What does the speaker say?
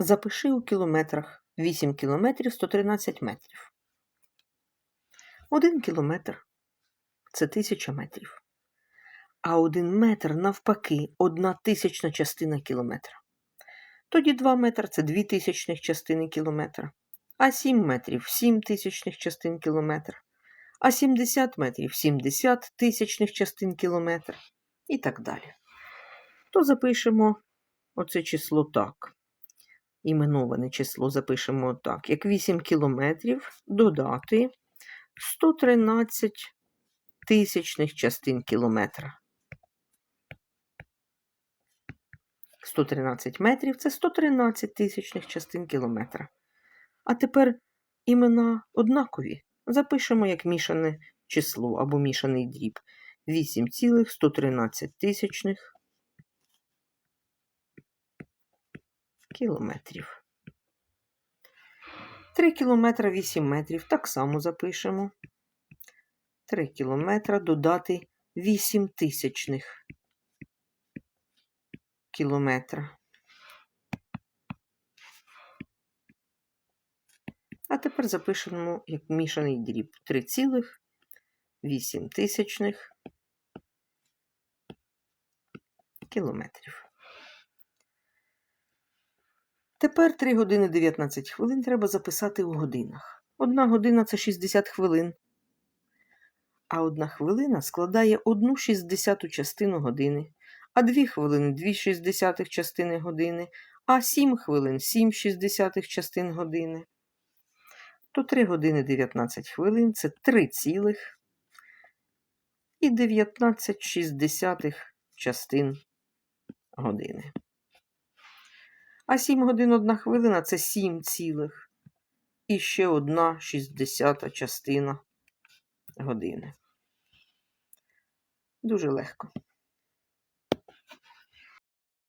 Запиши у кілометрах 8 кілометрів 113 метрів. Один кілометр це тисяча метрів. А один метр навпаки одна тисячна частина кілометра. Тоді 2 метри це дві тисячних частини кілометра. А 7 метрів 7 тисячних частин кілометра. А 70 метрів 70 тисячних частин кілометра. І так далі. То запишемо оце число так. Іменоване число запишемо так. Як 8 кілометрів додати 113 тисячних частин кілометра. 113 метрів це 113 тисячних частин кілометра. А тепер імена однакові. Запишемо як мішане число або мішаний дріб. 8,113 тисячних кілометрів. 3 кілометра 8 метрів. Так само запишемо. 3 кілометра додати 8 тисячних кілометра. А тепер запишемо як мішаний дріб 3,8 тисячних кілометрів. Тепер 3 години 19 хвилин треба записати у годинах. Одна година це 60 хвилин. А одна хвилина складає одну шістдесяту частину години, а дві хвилини дві шістдесятих частини години, а сім хвилин сім шістдесятих частин години. То 3 години 19 хвилин це 3 цілих і 19 шістдесятих частин години. А 7 годин одна хвилина це 7 цілих і ще одна шістдесята частина години. Дуже легко.